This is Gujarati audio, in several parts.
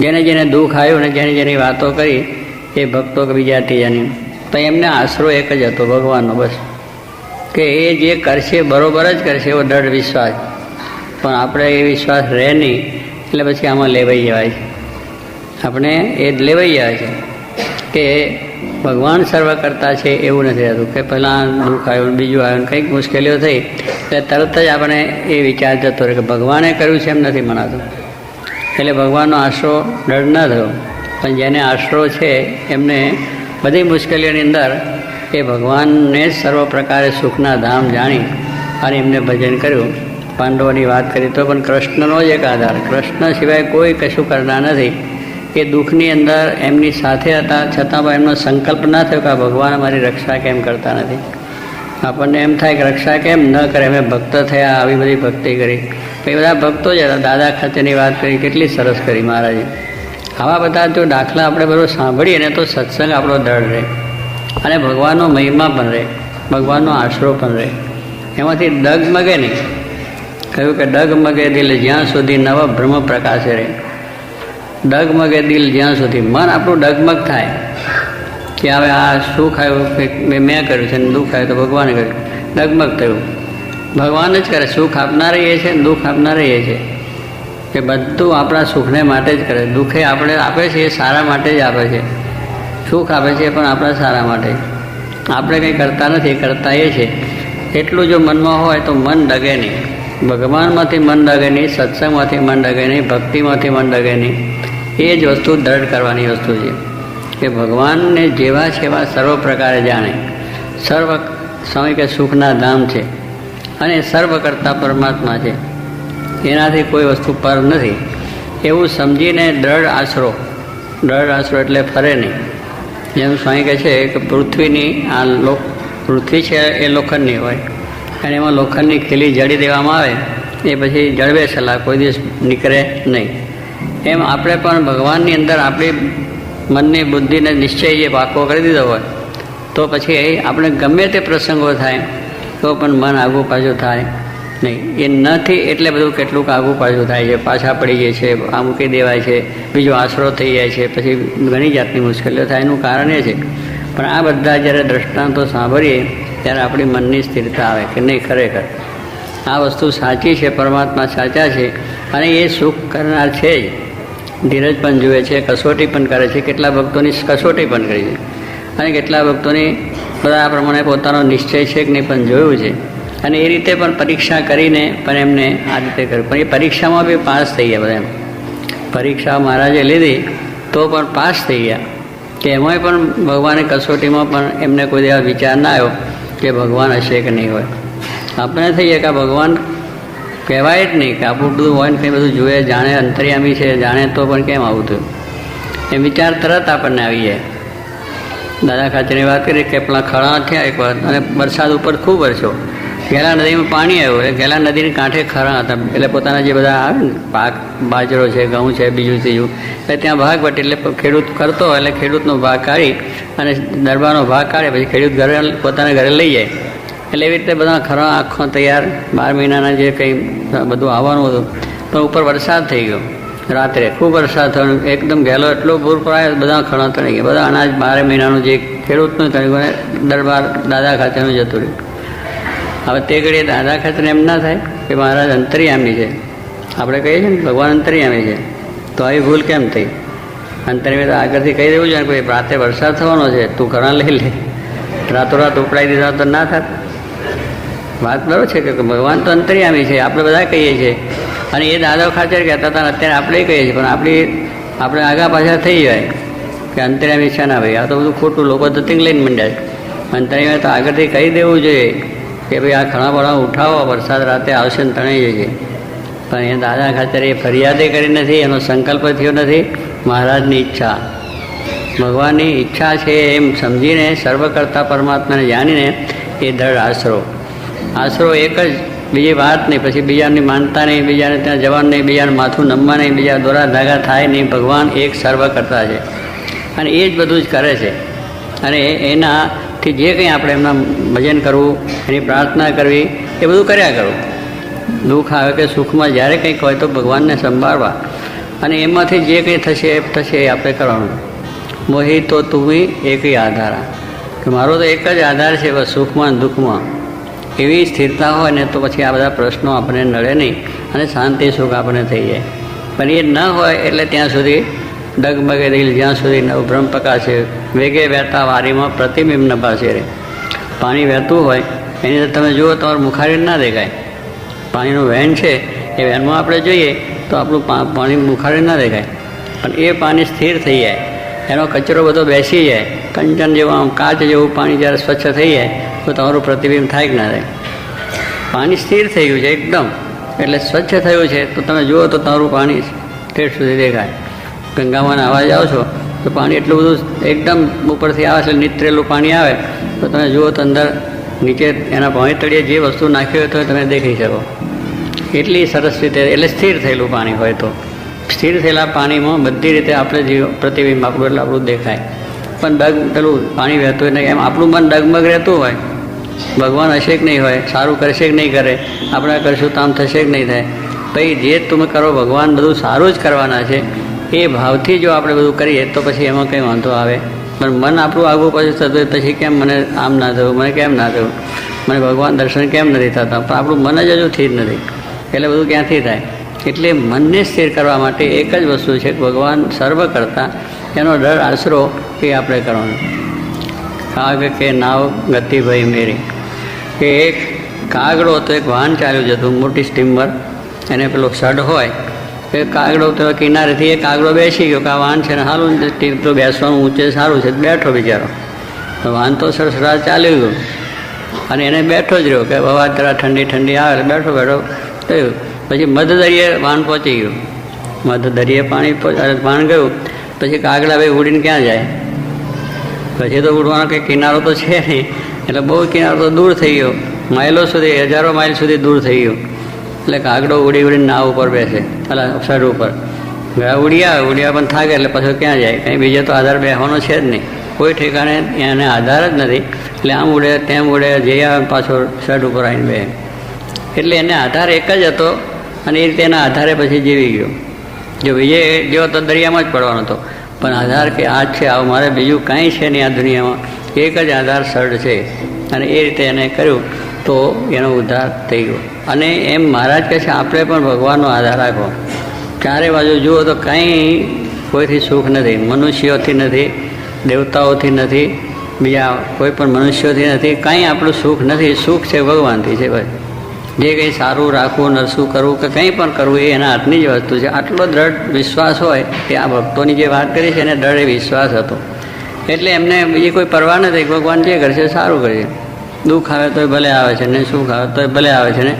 જેને જેને દુઃખ આવ્યું ને જેની જેની વાતો કરી, એ ભક્તો કે બીજા ત્રીજાની તો એમને આશરો એક જ હતો, ભગવાનનો બસ. કે એ જે કરશે, બરોબર જ કરશે, એવો દૃઢ વિશ્વાસ. પણ આપણે એ વિશ્વાસ રહે નહીં, એટલે પછી આમાં લેવાઈ જવાય છે. આપણે એ જ લેવાઈ જાય છે કે ભગવાન સર્વ કરતા છે એવું નથી થતું કે પહેલાં દુઃખ આવ્યું બીજું આવ્યું કંઈક મુશ્કેલીઓ થઈ, એટલે તરત જ આપણે એ વિચાર જતો રહે કે ભગવાને કર્યું છે એમ નથી મનાતું. એટલે ભગવાનનો આશરો ડર ન થયો. પણ જેને આશરો છે, એમને બધી મુશ્કેલીઓની અંદર એ ભગવાનને સર્વ પ્રકારે સુખના ધામ જાણી અને એમને ભજન કર્યું. પાંડવોની વાત કરી તો પણ કૃષ્ણનો જ એક આધાર. કૃષ્ણ સિવાય કોઈ કશું કરતા નથી. એ દુઃખની અંદર એમની સાથે હતા. છતાં પણ એમનો સંકલ્પ ના થયો કે ભગવાન અમારી રક્ષા કેમ કરતા નથી. આપણને એમ થાય કે રક્ષા કેમ ન કરે? અમે ભક્ત થયા, આવી બધી ભક્તિ કરી. એ બધા ભક્તો જ હતા દાદા ખાતેની વાત કરી, કેટલી સરસ કરી મહારાજે. આવા બધા જો દાખલા આપણે બધું સાંભળીએ ને તો સત્સંગ આપણો દળ રહે. અને ભગવાનનો મહિમા પણ રહે, ભગવાનનો આશરો પણ રહે. એમાંથી ડગમગે નહીં કહ્યું કે ડગમગે દિલ જ્યાં સુધી નવા બ્રહ્મ પ્રકાશે રહે. ડગમગે દિલ જ્યાં સુધી, મન આપણું ડગમગ થાય. કે હવે આ સુખ આવ્યું કે મેં મેં કર્યું છે ને દુઃખ આવ્યું તો ભગવાને કર્યું ડગમગ થયું. ભગવાન જ કરે, સુખ આપનારે એ છે દુઃખ આપનારે એ છે. કે બધું આપણા સુખને માટે જ કરે. દુઃખે આપણે આપે છે, એ સારા માટે જ આપે છે. સુખ આપે છે, એ પણ આપણા સારા માટે. આપણે કંઈ કરતા નથી કરતા એ છે. એટલું જો મનમાં હોય તો મન ડગે નહીં. ભગવાનમાંથી મન ડગે નહીં, સત્સંગમાંથી મન ડગે નહીં, ભક્તિમાંથી મન ડગે નહીં. એ જ વસ્તુ દ્રઢ કરવાની વસ્તુ છે. કે ભગવાનને જેવા છે એવા સર્વ પ્રકારે જાણે. સર્વ સમય કે સુખના ધામ છે. અને સર્વ કરતા પરમાત્મા છે. એનાથી કોઈ વસ્તુ પર નથી. એવું સમજીને દ્રઢ આશરો દ્રઢ આશરો એટલે ફરે નહીં. જેમ સ્વામી કહે છે કે પૃથ્વીની આ લોક, પૃથ્વી છે એ લોખંડની હોય. અને એમાં લોખંડની ખીલી જડી દેવામાં આવે, એ પછી જળવે સલાહ, કોઈ દિવસ નીકળે નહીં. એમ આપણે પણ ભગવાનની અંદર આપણી મનની બુદ્ધિને નિશ્ચય જે પાકો કરી દીધો હોય, તો પછી આપણે ગમે તે પ્રસંગો થાય તો પણ મન આગું પાછું થાય નહીં. એ નથી એટલે બધું કેટલુંક આગું પાછું થાય છે. પાછા પડી જાય છે, આ મૂકી દેવાય છે, બીજો આશરો થઈ જાય છે, પછી ઘણી જાતની મુશ્કેલીઓ થાય એનું કારણ એ છે. પણ આ બધા જ્યારે દ્રષ્ટાંતો સાંભળીએ ત્યારે આપણી મનની સ્થિરતા આવે કે નહીં ખરેખર. આ વસ્તુ સાચી છે, પરમાત્મા સાચા છે અને એ સુખ કરનાર છે જ. ધીરજ પણ જુએ છે, કસોટી પણ કરે છે, કેટલા ભક્તોની કસોટી પણ કરી છે. અને કેટલા ભક્તોની બધા આ પ્રમાણે પોતાનો નિશ્ચય છે કે નહીં પણ જોયું છે. અને એ રીતે પણ પરીક્ષા કરીને પણ એમને આ રીતે કર્યું. પણ એ પરીક્ષામાં બી પાસ થઈ ગયા બધા એમ. પરીક્ષા મહારાજે લીધી તો પણ પાસ થઈ ગયા. કે એમાંય પણ ભગવાને કસોટીમાં પણ એમને કોઈ એવા વિચાર ના આવ્યો કે ભગવાન હશે કે નહીં હોય. આપણે થઈએ કે ભગવાન કહેવાય જ નહીં કે આપણું બધું હોય ને કંઈ બધું જોઈએ જાણે અંતર્યામી છે, જાણે તો પણ કેમ આવું થયું. એ વિચાર તરત આપણને આવી જાય. દાદા ખાચરની વાત કરી કે પેલા ખળા થયા એક વાર, અને વરસાદ ઉપર ખૂબ વરસ્યો. ઘેલા નદીમાં પાણી આવ્યું, એટલે ઘેલા નદીની કાંઠે ખરા હતા. એટલે પોતાના જે બધા આવે ને, પાક, બાજરો છે, ઘઉં છે, બીજું ત્રીજું, એટલે ત્યાં ભાગ વટે, એટલે ખેડૂત કરતો એટલે ખેડૂતનો ભાગ કાઢી, અને દરબારનો ભાગ કાઢે, પછી ખેડૂત ઘરે, પોતાના ઘરે લઈ જાય. એટલે એવી રીતે બધા ખરા આખો તૈયાર, બાર મહિનાના જે કંઈ બધું આવવાનું હતું પણ ઉપર વરસાદ થઈ ગયો. રાત્રે ખૂબ વરસાદ થયો એકદમ ગેલો એટલો પૂર પડાયો, બધા ખણા તણી ગયા. બધા અનાજ બારે મહિનાનું જે ખેડૂતનું તણી દરબાર દાદા ખાતેનું જતું રહ્યું. હવે તે ઘડીએ દાદા ખાતર એમ ના થાય કે મહારાજ અંતરિયામી છે. આપણે કહીએ છીએ ને ભગવાન અંતરિયામી છે. તો આવી ભૂલ કેમ થઈ? અંતરિયામી તો આગળથી કહી દેવું ને કોઈ રાતે વરસાદ થવાનો છે, તું ઘણા લઈ લે. રાતોરાત ઉપડાઈ દીધા તો ના થાત. વાત બરાબર છે કે ભગવાન તો અંતર્યામી છે, આપણે બધા કહીએ છીએ. અને એ દાદા ખાતર કહેતા હતા અત્યારે આપણે કહીએ છીએ, પણ આપણી, આપણે આગા પાછા થઈ જાય કે અંતર્યામી છે ના ભાઈ? આ તો બધું ખોટું લોકો તો તિંગ લઈને મંડ્યા અંતર્યામી તો આગળથી કહી દેવું જોઈએ કે ભાઈ આ ઘણા બધા ઉઠાવો, વરસાદ રાતે આવશે ને તણાઈ જશે. પણ એ દાદા ખાતર એ ફરિયાદે કરી નથી, એનો સંકલ્પ થયો નથી. મહારાજની ઈચ્છા. ભગવાનની ઈચ્છા છે એમ સમજીને સર્વ કરતા પરમાત્માને જાણીને એ દળ આશરો. આશરો એક જ, બીજી વાત નહીં, પછી બીજાની માનતા નહીં, બીજાને ત્યાં જવાનું નહીં, બીજાને માથું નમવા નહીં, બીજા દોરા ધાગા થાય નહીં, ભગવાન એક સર્વ કરતા છે. અને એ જ બધું જ કરે છે. અને એનાથી જે કંઈ આપણે એમના ભજન કરવું, એની પ્રાર્થના કરવી, એ બધું કર્યા કરવું દુઃખ આવે કે સુખમાં જ્યારે કંઈક હોય તો ભગવાનને સંભાળવા. અને એમાંથી જે કંઈ થશે, એ થશે, એ આપણે કરવાનું. મોહી તો તુમી એક આધારા કે મારો તો એક જ આધાર છે બસ સુખમાં દુઃખમાં. એવી સ્થિરતા હોય ને તો પછી આ બધા પ્રશ્નો આપણને નડે નહીં અને શાંતિ સુખ આપણને થઈ જાય. પણ એ ન હોય એટલે ત્યાં સુધી ડગમગે દિલ, જ્યાં સુધી નવ બ્રહ્મ પ્રકાશે, વેગે વહેતા વારીમાં પ્રતિબિંબ નભાશે રહે. પાણી વહેતું હોય, એની અંદર તમે જુઓ, તમારું મુખારી ના દેખાય. પાણીનું વહેન છે, એ વહેનમાં આપણે જોઈએ તો આપણું પાણી મુખારી ના દેખાય. પણ એ પાણી સ્થિર થઈ જાય. એનો કચરો બધો બેસી જાય. કંચન જેવું આમ કાચ જેવું પાણી જ્યારે સ્વચ્છ થઈ જાય, તો તમારું પ્રતિબિંબ થાય કે ના થાય? પાણી સ્થિર થઈ ગયું છે એકદમ. એટલે સ્વચ્છ થયું છે, તો તમે જુઓ તો તમારું પાણી ઠેઠ સુધી દેખાય. ગંગામાં નાહવા જાઓ છો, તો પાણી એટલું બધું એકદમ ઉપરથી આવે છે, નીતરેલું પાણી આવે. તો તમે જુઓ તો અંદર નીચે એના પાણી તળિયે જે વસ્તુ નાખી હોય તો તમે દેખી શકો. એટલી સરસ રીતે, એટલે સ્થિર થયેલું પાણી હોય તો. સ્થિર થયેલા પાણીમાં બધી રીતે આપણે જે પ્રતિબિંબ આપણું એટલે આપણું દેખાય. પણ ડગ, પેલું પાણી વહેતું હોય એમ આપણું મન ડગમગ રહેતું હોય. ભગવાન હશે કે નહીં હોય, સારું કરશે કે નહીં કરે, આપણે કરશું તો આમ થશે કે નહીં થાય. ભાઈ, જે તમે કરો, ભગવાન બધું સારું જ કરવાના છે. એ ભાવથી જો આપણે બધું કરીએ તો પછી એમાં કંઈ વાંધો આવે. પણ મન આપણું આગું પાછું થતું પછી કેમ મને આમ ના થયું મને કેમ ના થયું મને ભગવાન દર્શન કેમ નથી થતા? પણ આપણું મન જ હજુ થઈ જ નથી. એટલે બધું ક્યાંથી થાય? એટલે મનને સ્થિર કરવા માટે એક જ વસ્તુ છે કે ભગવાન સર્વ કરતાં. એનો ડર, આશરો એ આપણે કરવાનો. કાગ કે નાવ ગતિભાઈ મેરી. કે એક કાગડો તો એક વાહન ચાલ્યું જતું મોટી સ્ટીમર. એને પેલો સડ હોય, એ કાગડો તો કિનારેથી એ કાગડો બેસી ગયો કે આ વાહન છે ને સારું સ્ટીમ તો બેસવાનું ઊંચે સારું છે, બેઠો બિચારો. તો વાહન તો સરસરા ચાલ્યું ગયું. અને એને બેઠો જ રહ્યો કે હવા જરા ઠંડી ઠંડી આવે, બેઠો બેઠો થયું. પછી મધ દરિયે વાહન પહોંચી ગયું. મધ દરિયે પાણી પાન ગયું. પછી કાગડા ભાઈ ઉડીને ક્યાં જાય? પછી તો ઉડવાનો કંઈ કિનારો તો છે નહીં. એટલે બહુ કિનારો તો દૂર થઈ ગયો. માઇલો સુધી, હજારો માઇલ સુધી દૂર થઈ ગયો. એટલે કાગડો ઉડી ઉડીને નાવ ઉપર બેસે એટલે સડ ઉપર. ગયા ઉડ્યા ઉડ્યા પણ થાકે એટલે પછી ક્યાં જાય? કંઈ બીજે તો આધાર બેસવાનો છે જ નહીં. કોઈ ઠેકાણે એને આધાર જ નથી. એટલે આમ ઉડે, તેમ ઉડે જઈ આવે પાછો શર્ટ ઉપર આવીને બે એટલે એને આધાર એક જ હતો. અને એ રીતે એના આધારે પછી જીવી ગયો. જો વિજય, જેવો તો દરિયામાં જ પડવાનો હતો. પણ આધાર કે આ છે, આવું મારે બીજું કાંઈ છે નહીં આ દુનિયામાં. એક જ આધાર સડ છે. અને એ રીતે એને કર્યું તો એનો ઉદ્ધાર થઈ ગયો. અને એમ મહારાજ કહે છે, આપણે પણ ભગવાનનો આધાર રાખો ચારે બાજુ જુઓ તો કાંઈ કોઈથી સુખ નથી, મનુષ્યોથી નથી, દેવતાઓથી નથી, બીજા કોઈ પણ મનુષ્યોથી નથી, કાંઈ આપણું સુખ નથી. સુખ છે ભગવાનથી, છે બસ. જે કંઈ સારું રાખવું, નરસું કરવું કે કંઈ પણ કરવું, એ એના હાથની જ વસ્તુ છે. આટલો દ્રઢ વિશ્વાસ હોય કે આ ભક્તોની જે વાત કરી છે, એને દ્રઢ વિશ્વાસ હતો. એટલે એમને બીજી કોઈ પરવા નથી. ભગવાન જે કરશે સારું કરશે. દુઃખ આવે તોય ભલે આવે છે, ને સુખ આવે તોય ભલે આવે છે, ને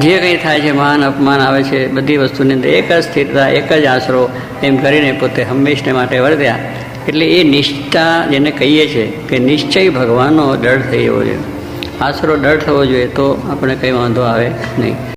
જે કંઈ થાય છે, માન, અપમાન આવે છે, બધી વસ્તુની અંદર એક જ સ્થિરતા, એક જ આશરો એમ કરીને પોતે હંમેશને માટે વર્ત્યા. એટલે એ નિષ્ઠા જેને કહીએ છીએ કે નિશ્ચય ભગવાનનો દળ થઈ જવો જોઈએ આશરો ડર થવો જોઈએ તો આપણે કંઈ વાંધો આવે નહીં.